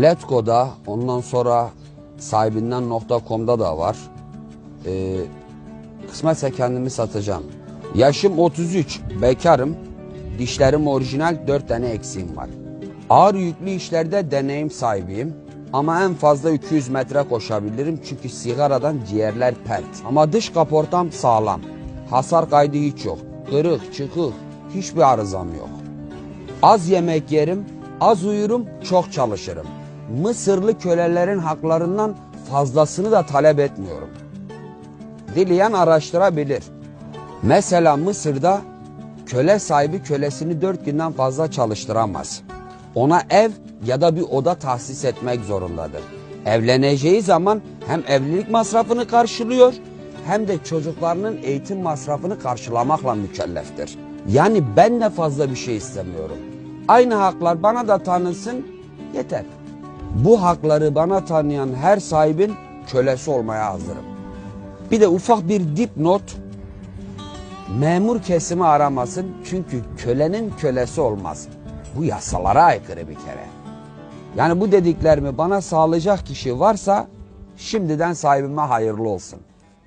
Letgo'da ondan sonra sahibinden.com'da da var. Ee, kısmetse kendimi satacağım. Yaşım 33, bekarım. Dişlerim orijinal, 4 tane eksiğim var. Ağır yüklü işlerde deneyim sahibiyim. Ama en fazla 200 metre koşabilirim çünkü sigaradan ciğerler pert. Ama dış kaportam sağlam. Hasar kaydı hiç yok. Kırık, çıkık, hiçbir arızam yok. Az yemek yerim, az uyurum, çok çalışırım. Mısırlı kölelerin haklarından fazlasını da talep etmiyorum. Dileyen araştırabilir. Mesela Mısır'da köle sahibi kölesini dört günden fazla çalıştıramaz. Ona ev ya da bir oda tahsis etmek zorundadır. Evleneceği zaman hem evlilik masrafını karşılıyor hem de çocuklarının eğitim masrafını karşılamakla mükelleftir. Yani ben de fazla bir şey istemiyorum. Aynı haklar bana da tanınsın yeter. Bu hakları bana tanıyan her sahibin kölesi olmaya hazırım. Bir de ufak bir dipnot memur kesimi aramasın çünkü kölenin kölesi olmaz. Bu yasalara aykırı bir kere. Yani bu dediklerimi bana sağlayacak kişi varsa şimdiden sahibime hayırlı olsun.